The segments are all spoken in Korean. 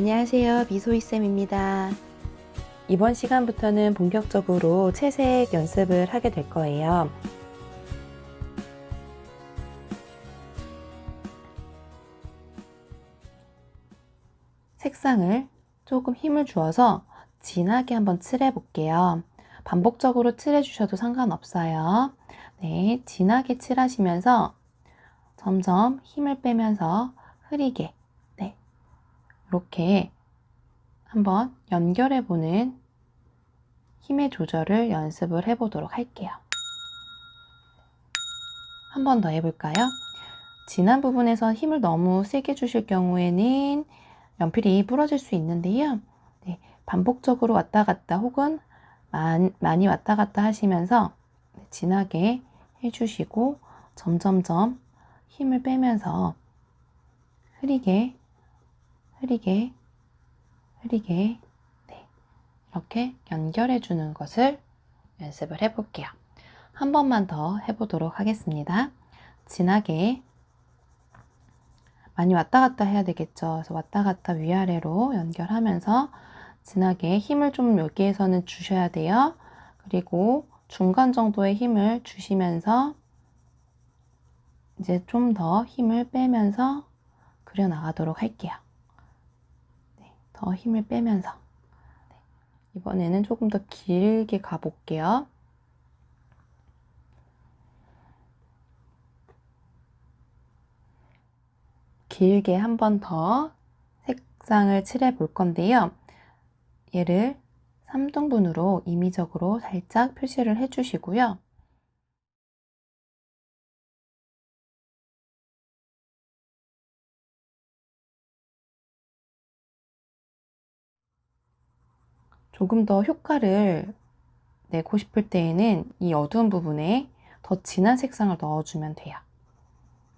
안녕하세요. 미소이쌤입니다. 이번 시간부터는 본격적으로 채색 연습을 하게 될 거예요. 색상을 조금 힘을 주어서 진하게 한번 칠해 볼게요. 반복적으로 칠해 주셔도 상관없어요. 네, 진하게 칠하시면서 점점 힘을 빼면서 흐리게 네, 이렇게 한번 연결해 보는 힘의 조절을 연습을 해 보도록 할게요. 한 번 더 해볼까요? 진한 부분에서 힘을 너무 세게 주실 경우에는 연필이 부러질 수 있는데요. 네, 반복적으로 왔다 갔다 혹은 많, 많이 왔다 갔다 하시면서 진하게 해주시고 점점점 힘을 빼면서 흐리게 흐리게 흐리게 네, 이렇게 연결해 주는 것을 연습을 해 볼게요. 한 번만 더 해보도록 하겠습니다. 진하게 많이 왔다 갔다 해야 되겠죠. 그래서 왔다 갔다 위아래로 연결하면서 진하게 힘을 좀 여기에서는 주셔야 돼요. 그리고 중간 정도의 힘을 주시면서 이제 좀 더 힘을 빼면서 그려 나가도록 할게요. 네, 더 힘을 빼면서 네, 이번에는 조금 더 길게 가볼게요. 길게 한 번 더 색상을 칠해 볼 건데요. 얘를 3등분으로 임의적으로 살짝 표시를 해 주시고요. 조금 더 효과를 내고 싶을 때에는 이 어두운 부분에 더 진한 색상을 넣어주면 돼요.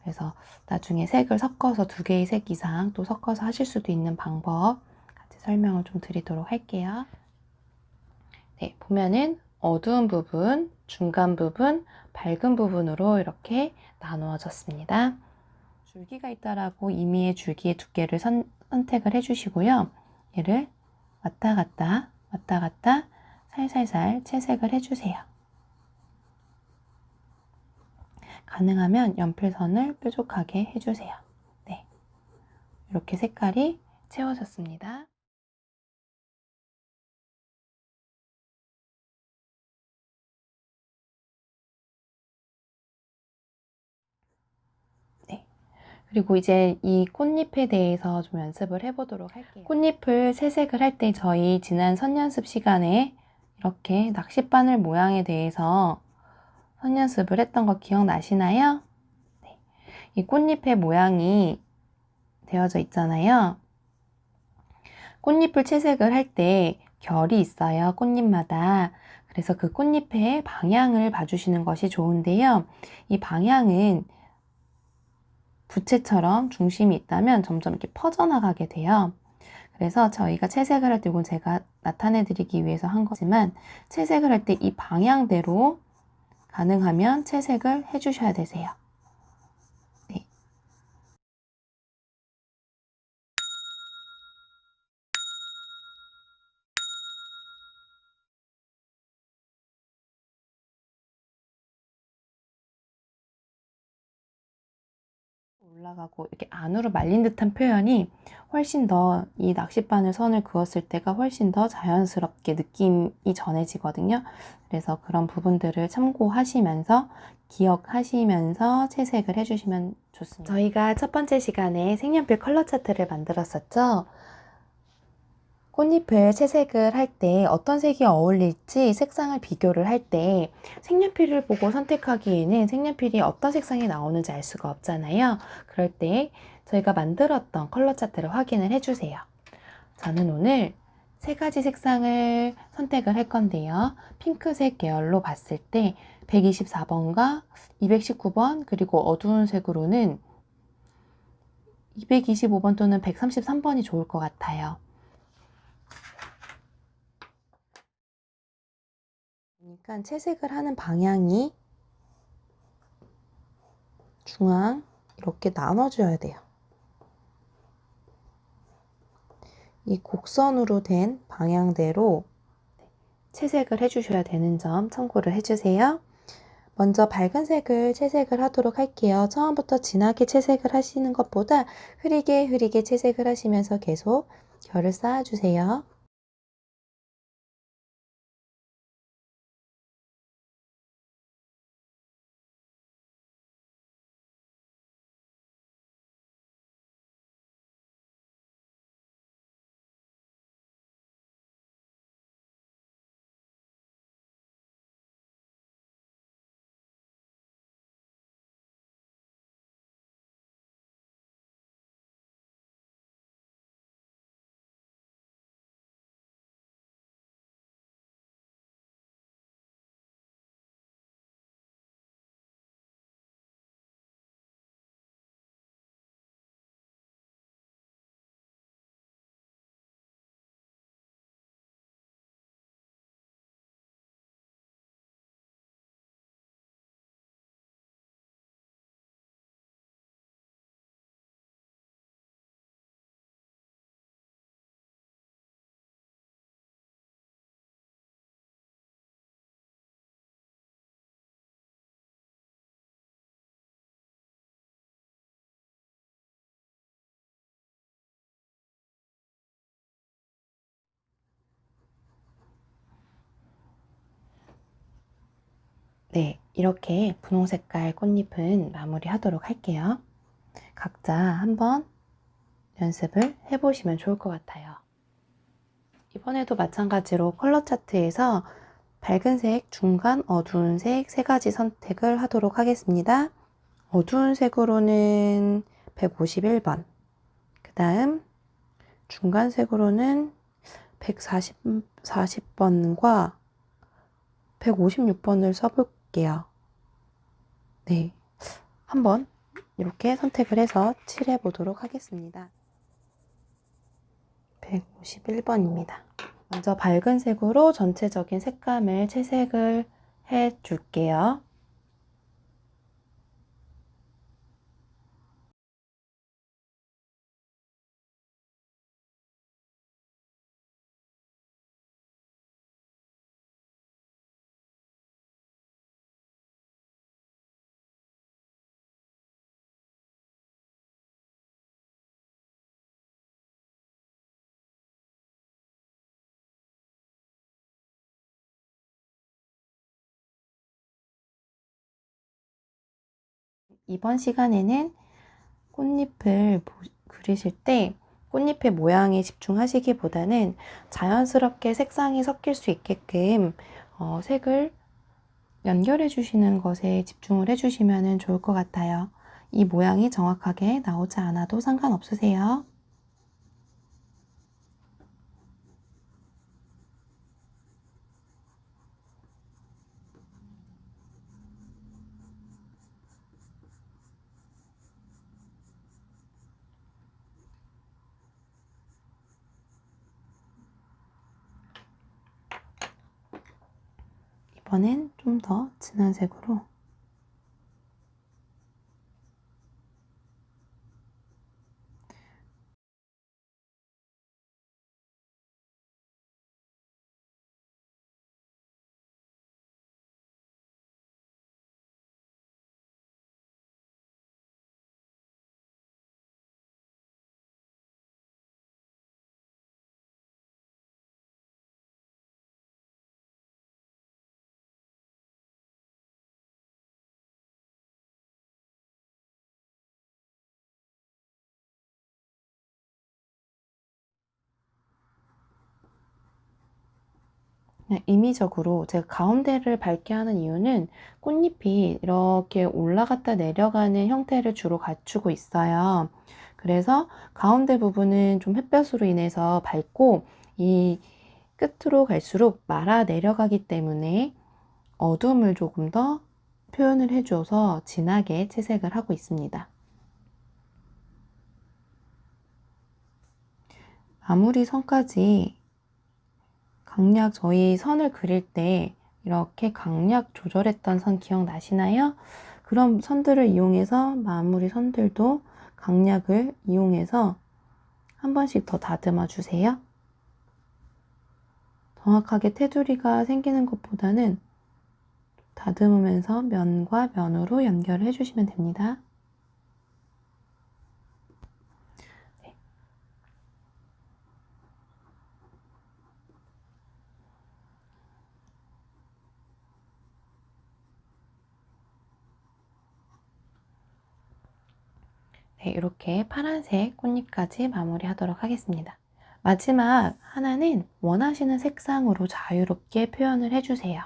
그래서 나중에 색을 섞어서 두 개의 색 이상 또 섞어서 하실 수도 있는 방법 같이 설명을 좀 드리도록 할게요. 네, 보면은 어두운 부분, 중간 부분, 밝은 부분으로 이렇게 나누어졌습니다. 줄기가 있다라고 임의의 줄기의 두께를 선, 선택을 해주시고요. 얘를 왔다 갔다 왔다 갔다 살살살 채색을 해주세요. 가능하면 연필선을 뾰족하게 해주세요. 네. 이렇게 색깔이 채워졌습니다. 그리고 이제 이 꽃잎에 대해서 좀 연습을 해보도록 할게요. 꽃잎을 채색을 할 때 저희 지난 선연습 시간에 이렇게 낚싯바늘 모양에 대해서 선연습을 했던 거 기억나시나요? 네. 이 꽃잎의 모양이 되어져 있잖아요. 꽃잎을 채색을 할 때 결이 있어요. 꽃잎마다. 그래서 그 꽃잎의 방향을 봐주시는 것이 좋은데요. 이 방향은 부채처럼 중심이 있다면 점점 이렇게 퍼져나가게 돼요. 그래서 저희가 채색을 할 때 이건 제가 나타내 드리기 위해서 한 거지만 채색을 할 때 이 방향대로 가능하면 채색을 해주셔야 되세요. 네. 올라가고 이렇게 안으로 말린 듯한 표현이 훨씬 더 이 낚싯바늘 선을 그었을 때가 훨씬 더 자연스럽게 느낌이 전해지거든요. 그래서 그런 부분들을 참고하시면서 기억하시면서 채색을 해주시면 좋습니다. 저희가 첫 번째 시간에 색연필 컬러 차트를 만들었었죠. 꽃잎을 채색을 할 때 어떤 색이 어울릴지 색상을 비교를 할 때 색연필을 보고 선택하기에는 색연필이 어떤 색상이 나오는지 알 수가 없잖아요. 그럴 때 저희가 만들었던 컬러 차트를 확인을 해주세요. 저는 오늘 세 가지 색상을 선택을 할 건데요. 핑크색 계열로 봤을 때 124번과 219번 그리고 어두운 색으로는 225번 또는 133번이 좋을 것 같아요. 그러니까 채색을 하는 방향이 중앙 이렇게 나눠줘야 돼요. 이 곡선으로 된 방향대로 채색을 해주셔야 되는 점 참고를 해주세요. 먼저 밝은 색을 채색을 하도록 할게요. 처음부터 진하게 채색을 하시는 것보다 흐리게 흐리게 채색을 하시면서 계속 결을 쌓아주세요. 네, 이렇게 분홍 색깔 꽃잎은 마무리 하도록 할게요. 각자 한번 연습을 해보시면 좋을 것 같아요. 이번에도 마찬가지로 컬러 차트에서 밝은 색, 중간, 어두운 색 세 가지 선택을 하도록 하겠습니다. 어두운 색으로는 151번, 그 다음 중간 색으로는 140, 40번과 156번을 써볼게요. 네. 한번 이렇게 선택을 해서 칠해 보도록 하겠습니다. 151번입니다. 먼저 밝은 색으로 전체적인 색감을 채색을 해 줄게요. 이번 시간에는 꽃잎을 그리실 때 꽃잎의 모양에 집중하시기보다는 자연스럽게 색상이 섞일 수 있게끔 어, 색을 연결해 주시는 것에 집중을 해 주시면 좋을 것 같아요. 이 모양이 정확하게 나오지 않아도 상관없으세요. 이번엔 좀 더 진한 색으로 임의적으로 제가 가운데를 밝게 하는 이유는 꽃잎이 이렇게 올라갔다 내려가는 형태를 주로 갖추고 있어요. 그래서 가운데 부분은 좀 햇볕으로 인해서 밝고 이 끝으로 갈수록 말아 내려가기 때문에 어둠을 조금 더 표현을 해줘서 진하게 채색을 하고 있습니다. 마무리 선까지 강약 저희 선을 그릴 때 이렇게 강약 조절했던 선 기억나시나요? 그런 선들을 이용해서 마무리 선들도 강약을 이용해서 한 번씩 더 다듬어 주세요. 정확하게 테두리가 생기는 것보다는 다듬으면서 면과 면으로 연결을 해주시면 됩니다. 네, 이렇게 파란색 꽃잎까지 마무리하도록 하겠습니다. 마지막 하나는 원하시는 색상으로 자유롭게 표현을 해주세요.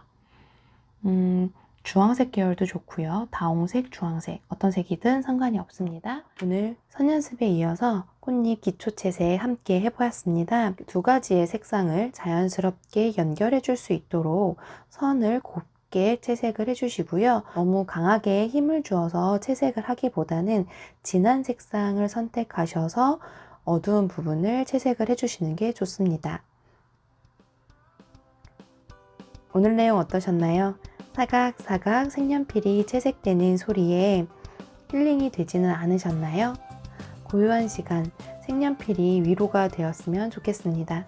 음, 주황색 계열도 좋고요. 다홍색, 주황색, 어떤 색이든 상관이 없습니다. 오늘 선연습에 이어서 꽃잎 기초 채색 함께 해보았습니다. 두 가지의 색상을 자연스럽게 연결해 줄 수 있도록 선을 곱 게 채색을 해주시고요. 너무 강하게 힘을 주어서 채색을 하기보다는 진한 색상을 선택하셔서 어두운 부분을 채색을 해주시는 게 좋습니다. 오늘 내용 어떠셨나요? 사각사각 색연필이 채색되는 소리에 힐링이 되지는 않으셨나요? 고요한 시간 색연필이 위로가 되었으면 좋겠습니다.